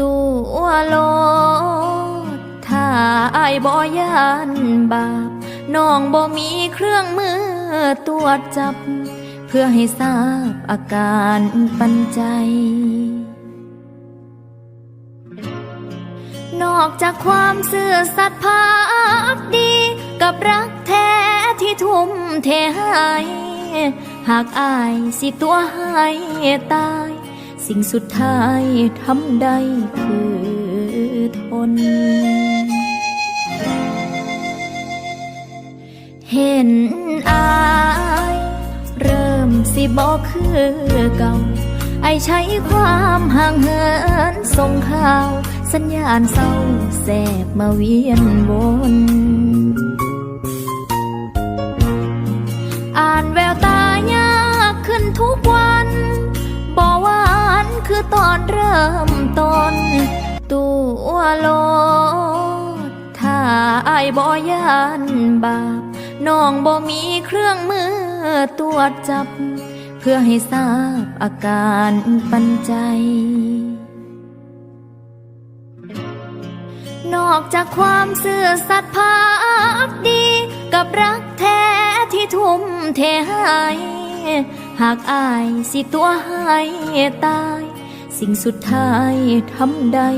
ตัวโลดถ้าอายบ่ยานบาปน้องบ่มีเครื่องมือตรวจจับ เพื่อให้ทราบอาการปันใจ นอกจากความเสื่อสัตย์ภาคดี กับรักแท้ที่ทุ่มเทให้หากอายสิตัวให้ตาย สิ่งสุดท้ายทำได้คือทน เห็นอายเริ่มสิบอกคือเก่า ไอใช้ความห่างเหินส่งข่าว สัญญาณเศร้าแสบมาเวียนวน คือตอนเริ่มต้น ตัวโลดถ้าอายบ่ยานบาปน้องบ่มีเครื่องมือตรวจจับ เพื่อให้ทราบอาการปันใจ นอกจากความเสื่อสัตย์ภาคดี กับรักแท้ที่ทุ่มเทให้หากอายสิตัวให้ตาย สิ่งสุดท้ายทำได้